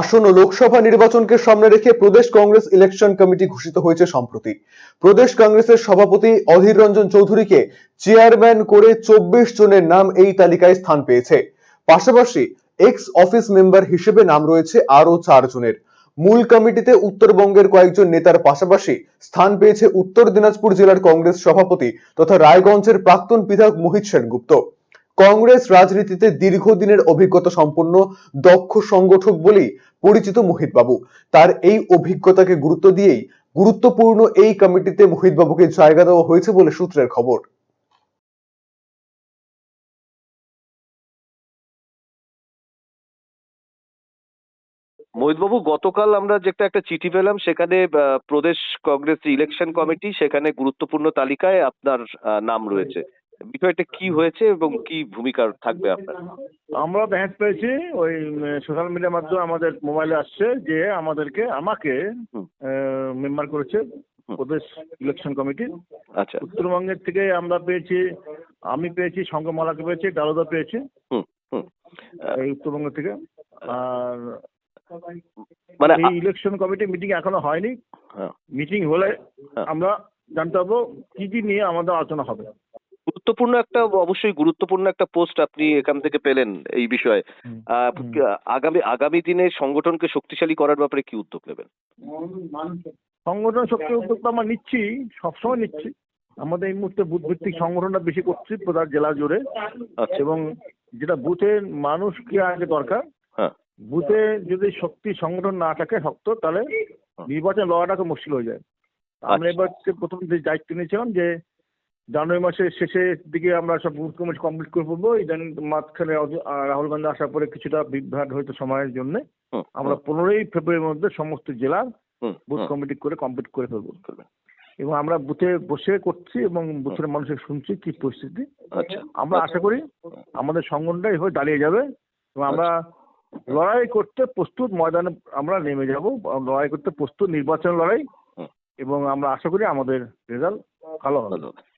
আসন্ন লোকসভা নির্বাচনকে সামনে রেখে প্রদেশ কংগ্রেস ইলেকশন কমিটি ঘোষিত হয়েছে সম্প্রতি। প্রদেশ কংগ্রেসের সভাপতি অধীর রঞ্জন চৌধুরীকে চেয়ারম্যান করে চব্বিশ জনের নাম এই তালিকায় স্থান পেয়েছে। পাশাপাশি এক্স অফিস মেম্বার হিসেবে নাম রয়েছে আরও চার জনের। মূল কমিটিতে উত্তরবঙ্গের কয়েকজন নেতার পাশাপাশি স্থান পেয়েছে উত্তর দিনাজপুর জেলার কংগ্রেস সভাপতি তথা রায়গঞ্জের প্রাক্তন বিধায়ক মোহিত সেনগুপ্ত। কংগ্রেস রাজনীতিতে দীর্ঘদিনের অভিজ্ঞতা সম্পন্ন দক্ষ সংগঠক বলেই পরিচিত মোহিত বাবু তার এই অভিজ্ঞতাকে গুরুত্ব দিয়েই গুরুত্বপূর্ণ এই কমিটিতে মোহিত বাবুকে জায়গা দেওয়া হয়েছে বলে সূত্রের খবর। মোহিতবাবু, গতকাল আমরা যেটা একটা চিঠি পেলাম, সেখানে প্রদেশ কংগ্রেস ইলেকশন কমিটি সেখানে গুরুত্বপূর্ণ তালিকায় আপনার নাম রয়েছে। বিষয়টা কি হয়েছে এবং কি ভূমিকা থাকবে আপনার? আমরা ব্যাংক পেয়েছি ওই সোশ্যাল মিডিয়ার মাধ্যমে আমাদের মোবাইলে আসছে যে আমাদেরকে আমাকে। মেম্বার করেছে প্রদেশ ইলেকশন কমিটি আচ্ছা। উত্তরবঙ্গের থেকে আমরা পেয়েছি আমি পেয়েছি শঙ্করমালাকে পেয়েছি ডালদা পেয়েছি। এই উত্তরবঙ্গ থেকে। আর মানে এই ইলেকশন কমিটি মিটিং এখনও হয়নি। হ্যাঁ, মিটিং হলে হ্যাঁ। আমরা জানতে পারব কি কি নিয়ে আমাদের আলোচনা হবে। গুরুত্বপূর্ণ একটা অবশ্যই গুরুত্বপূর্ণ একটা পোস্ট আপনি এখান থেকে পেলেন এই বিষয়ে। আগামী আগামী দিনে সংগঠনকে শক্তিশালী করার ব্যাপারে কি উদ্যোগ নেবেন? সংগঠন শক্তি উদ্যোগ তো আমরা নিচ্ছি সবসময় নিচ্ছি। আমাদের এই মুহূর্তে বুথ ভিত্তিক সংগঠনটা বেশি করছি প্রধান জেলা জুড়ে। আচ্ছা। এবং যেটা বুথের মানুষকে আগে দরকার? হ্যাঁ। বুথে যদি শক্তি সংগঠন না থাকে শক্ত তাহলে নির্বাচন লড়াটা খুব মুশকিল হয়ে যায়। আমরা আচ্ছা। এবার প্রথম যে দায়িত্ব নিয়েছিলাম যে জানুয়ারি মাসের শেষের দিকে আমরা সব বুথ কমিটি কমপ্লিট করে ফেলব। ইদানিং মাঝখানে রাহুল গান্ধী আসার পরে কিছুটা বিভ্রাট হয়তো সময়ের জন্য। আমরা পনেরোই ফেব্রুয়ারির মধ্যে সমস্ত জেলার বুথ কমিটি করে কমপ্লিট করে ফেলব। এবং আমরা বুথে বসে করছি এবং বুথের মানুষের শুনছি কি পরিস্থিতি। আচ্ছা। আমরা আশা করি আমাদের সংগঠনটা এভাবে দাঁড়িয়ে যাবে এবং আমরা লড়াই করতে প্রস্তুত ময়দানে আমরা নেমে যাব। লড়াই করতে প্রস্তুত নির্বাচন লড়াই। এবং আমরা আশা করি আমাদের রেজাল্ট ভালো হবে।